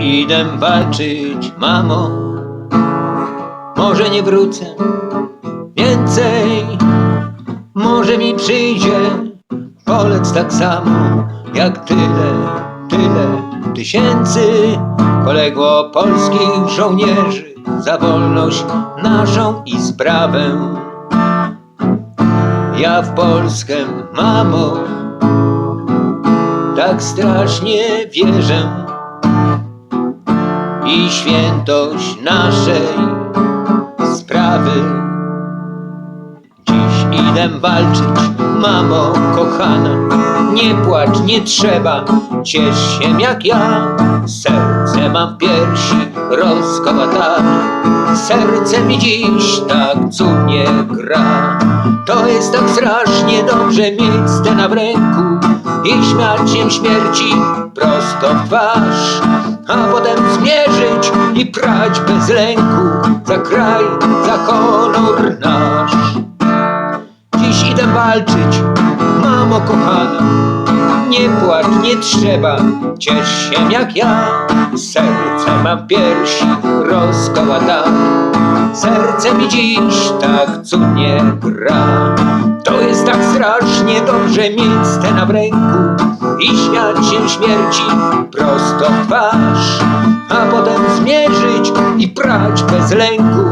idę walczyć, mamo. Może nie wrócę więcej, może mi przyjdzie polec tak samo, jak tyle, tyle tysięcy poległo polskich żołnierzy za wolność naszą i sprawę. Ja w Polskę, mamo, tak strasznie wierzę i świętość naszej sprawy. Dziś idę walczyć, mamo kochana, nie płacz, nie trzeba, ciesz się jak ja. Serce mam w piersi rozkołatane, serce mi dziś tak cudnie gra. To jest tak strasznie dobrze mieć stena w ręku i śmiać się śmierci prosto w twarz, a potem zmierzyć i prać bez lęku za kraj, za honor nasz. Dziś idę walczyć, mamo kochana, nie płacz, nie trzeba, ciesz się jak ja. Serce mam piersi rozkołatane, serce mi dziś tak cudnie gra. To jest tak strasznie dobrze mieć stena w ręku i śmiać się śmierci prosto w twarz, prać bez lęku